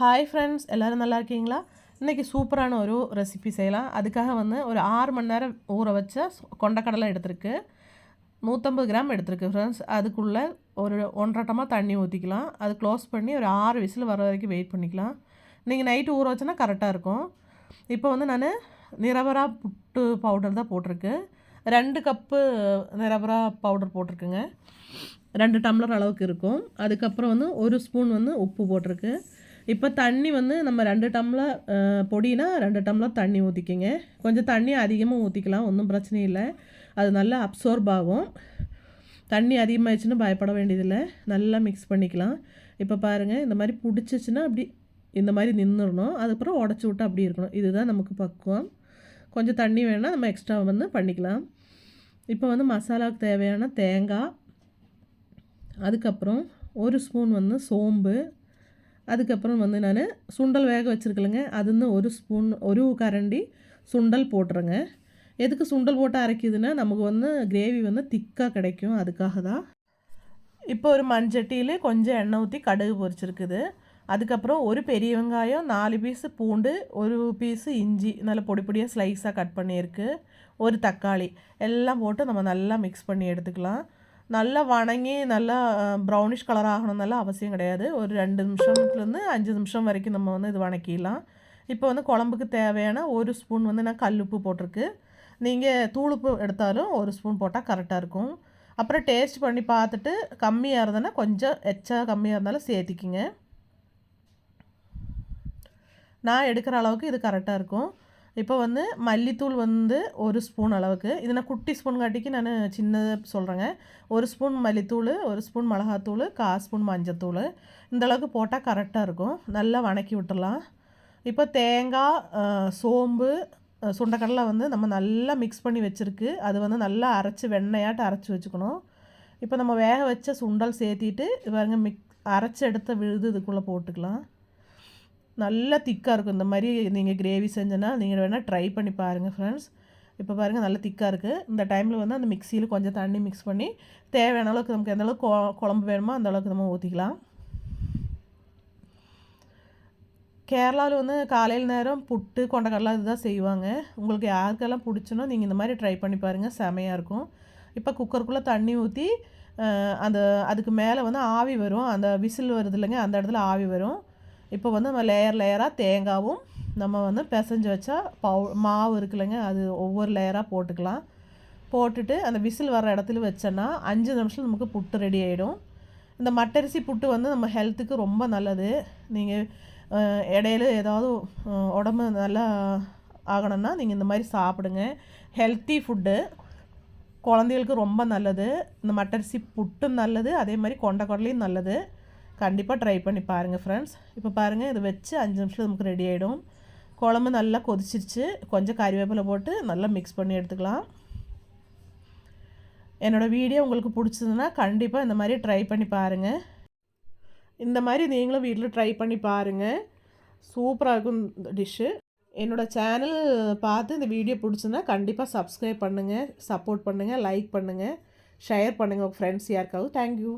Hi friends எல்லோரும் நல்லா இருக்கீங்களா? இன்றைக்கி சூப்பரான ஒரு ரெசிபி செய்யலாம். அதுக்காக வந்து ஒரு ஆறு மணி நேரம் ஊற வச்ச கொண்டக்கடலை எடுத்திருக்கு. நூற்றம்பது கிராம் எடுத்திருக்கு ஃப்ரெண்ட்ஸ் அதுக்குள்ளே ஒரு ஒன்றரை தண்ணி ஊற்றிக்கலாம் அது க்ளோஸ் பண்ணி ஒரு ஆறு விசில் வர வரைக்கும் வெயிட் பண்ணிக்கலாம். நீங்கள் நைட்டு ஊற வச்சோன்னா கரெக்டாக இருக்கும். இப்போ வந்து நான் நிரவரா புட்டு பவுடர் தான் போட்டிருக்கு. ரெண்டு கப்பு நிரபரா பவுடர் போட்டிருக்குங்க. ரெண்டு டம்ளர் அளவுக்கு இருக்கும். அதுக்கப்புறம் வந்து ஒரு ஸ்பூன் வந்து உப்பு போட்டிருக்கு. இப்போ தண்ணி வந்து நம்ம ரெண்டு டம்ளர் பொடினா ரெண்டு டம்ளர் தண்ணி ஊற்றிக்கிங்க கொஞ்சம் தண்ணி அதிகமாக ஊற்றிக்கலாம் ஒன்றும் பிரச்சனை இல்லை. அது நல்லா அப்சோர்ப் ஆகும். தண்ணி அதிகமாகிடுச்சுன்னு பயப்பட வேண்டியதில்லை. நல்லா மிக்ஸ் பண்ணிக்கலாம். இப்போ பாருங்கள் இந்த மாதிரி பிடிச்சிச்சின்னா அப்படி இந்த மாதிரி நின்றுடணும் அதுக்கப்புறம் உடச்சி விட்டு அப்படி இருக்கணும். இதுதான் நமக்கு பக்குவம். கொஞ்சம் தண்ணி வேணால் நம்ம எக்ஸ்ட்ரா வந்து பண்ணிக்கலாம். இப்போ வந்து மசாலாவுக்கு தேவையான தேங்காய். அதுக்கப்புறம் ஒரு ஸ்பூன் வந்து சோம்பு. அதுக்கப்புறம் வந்து நான் சுண்டல் வேக வச்சுருக்கலங்க அதுன்னு ஒரு ஸ்பூன் ஒரு கரண்டி சுண்டல் போட்டுருங்க எதுக்கு சுண்டல் போட்டு அரைக்குதுன்னா நமக்கு வந்து கிரேவி வந்து திக்காக கிடைக்கும். அதுக்காக தான் இப்போ ஒரு மண்சட்டியில் கொஞ்சம் எண்ணெய் ஊற்றி கடுகு பொரிச்சிருக்குது. அதுக்கப்புறம் ஒரு பெரிய வெங்காயம் நாலு பீஸு பூண்டு ஒரு பீஸு இஞ்சி நல்ல பொடி பொடியாக ஸ்லைஸாக கட் பண்ணியிருக்கு. ஒரு தக்காளி எல்லாம் போட்டு நம்ம நல்லா மிக்ஸ் பண்ணி எடுத்துக்கலாம். நல்லா வணங்கி நல்லா ப்ரௌனிஷ் கலர் ஆகணும்னால அவசியம் கிடையாது. ஒரு ரெண்டு நிமிஷத்துலேருந்து அஞ்சு நிமிஷம் வரைக்கும் நம்ம வந்து இது வணக்கிடலாம். இப்போ வந்து குழம்புக்கு தேவையான ஒரு ஸ்பூன் வந்து நான் கல் உப்பு போட்டிருக்கு. நீங்கள் தூளுப்பு எடுத்தாலும் ஒரு ஸ்பூன் போட்டால் கரெக்டாக இருக்கும். அப்புறம் டேஸ்ட் பண்ணி பார்த்துட்டு கம்மியாக இருந்ததுன்னா கொஞ்சம் எச்சா கம்மியாக இருந்தாலும் சேர்த்திக்கிங்க. நான் எடுக்கிற அளவுக்கு இது கரெக்டாக இருக்கும். இப்போ வந்து மல்லித்தூள் வந்து ஒரு ஸ்பூன் அளவுக்கு. இது நான் குட்டி ஸ்பூன் காட்டிக்கு நான் சின்னதாக சொல்கிறேங்க ஒரு ஸ்பூன் மல்லித்தூள் ஒரு ஸ்பூன் மிளகாத்தூள் கால் ஸ்பூன் மஞ்சத்தூள். இந்த அளவுக்கு போட்டால் கரெக்டாக இருக்கும். நல்லா வணக்கி விட்டுடலாம். இப்போ தேங்காய் சோம்பு சுண்டக்கடலை வந்து நம்ம நல்லா மிக்ஸ் பண்ணி வச்சுருக்கு. அது வந்து நல்லா அரைச்சி வெண்ணையாட்டு அரைச்சி வச்சுக்கணும். இப்போ நம்ம வேக வச்ச சுண்டல் சேர்த்திட்டு பாருங்க மிக் அரைச்சி எடுத்த விழுது இதுக்குள்ளே போட்டுக்கலாம். நல்லா திக்காக இருக்கும். இந்த மாதிரி நீங்கள் கிரேவி செஞ்சோன்னா நீங்கள் வேணால் ட்ரை பண்ணி பாருங்கள் ஃப்ரெண்ட்ஸ் இப்போ பாருங்கள் நல்லா திக்காக இருக்குது இந்த டைமில் வந்து அந்த மிக்சியில் கொஞ்சம் தண்ணி மிக்ஸ் பண்ணி தேவையான அளவுக்கு நமக்கு எந்த அளவுக்கு குழம்பு வேணுமோ அந்த அளவுக்கு நம்ம ஊற்றிக்கலாம் கேரளாவில் வந்து காலையில் நேரம் புட்டு கொண்டக்கடலாம் இதுதான் செய்வாங்க. உங்களுக்கு யாருக்கெல்லாம் பிடிச்சுனோ நீங்கள் இந்த மாதிரி ட்ரை பண்ணி பாருங்கள் செமையாக இருக்கும். இப்போ குக்கருக்குள்ளே தண்ணி ஊற்றி அந்த அதுக்கு மேலே வந்து ஆவி வரும். அந்த விசில் வருது இல்லைங்க அந்த இடத்துல ஆவி வரும். இப்போ வந்து நம்ம லேயர் லேயராக தேங்காவும் நம்ம வந்து பிசைஞ்சு வச்சா பவு மாவு இருக்குல்லங்க. அது ஒவ்வொரு லேயராக போட்டுக்கலாம். போட்டுட்டு அந்த விசில் வர இடத்துல வச்சோன்னா அஞ்சு நிமிஷம் நமக்கு புட்டு ரெடி ஆகிடும் இந்த மட்டரிசி புட்டு வந்து நம்ம ஹெல்த்துக்கு ரொம்ப நல்லது. நீங்கள் இடையில ஏதாவது உடம்பு நல்லா ஆகணும்னா நீங்கள் இந்த மாதிரி சாப்பிடுங்க. ஹெல்த்தி ஃபுட்டு குழந்தைகளுக்கு ரொம்ப நல்லது. இந்த மட்டரிசி புட்டும் நல்லது. அதே மாதிரி கொண்ட குடலையும் நல்லது. கண்டிப்பாக ட்ரை பண்ணி பாருங்கள் ஃப்ரெண்ட்ஸ் இப்போ பாருங்கள் இதை வச்சு அஞ்சு நிமிஷம் நமக்கு ரெடி ஆகிடும் குழம்பு நல்லா கொதிச்சிருச்சு. கொஞ்சம் கறிவேப்பிலை போட்டு நல்லா மிக்ஸ் பண்ணி எடுத்துக்கலாம். என்னோடய வீடியோ உங்களுக்கு பிடிச்சதுன்னா கண்டிப்பாக இந்த மாதிரி ட்ரை பண்ணி பாருங்கள் இந்த மாதிரி நீங்களும் வீட்டில் ட்ரை பண்ணி பாருங்கள் சூப்பராக இருக்கும் இந்த டிஷ்ஷு என்னோடய சேனல் பார்த்து இந்த வீடியோ பிடிச்சதுன்னா கண்டிப்பாக சப்ஸ்கிரைப் பண்ணுங்கள் சப்போர்ட் பண்ணுங்கள் லைக் பண்ணுங்கள் ஷேர் பண்ணுங்கள் உங்கள் ஃப்ரெண்ட்ஸ் யாருக்காவது. தேங்க்யூ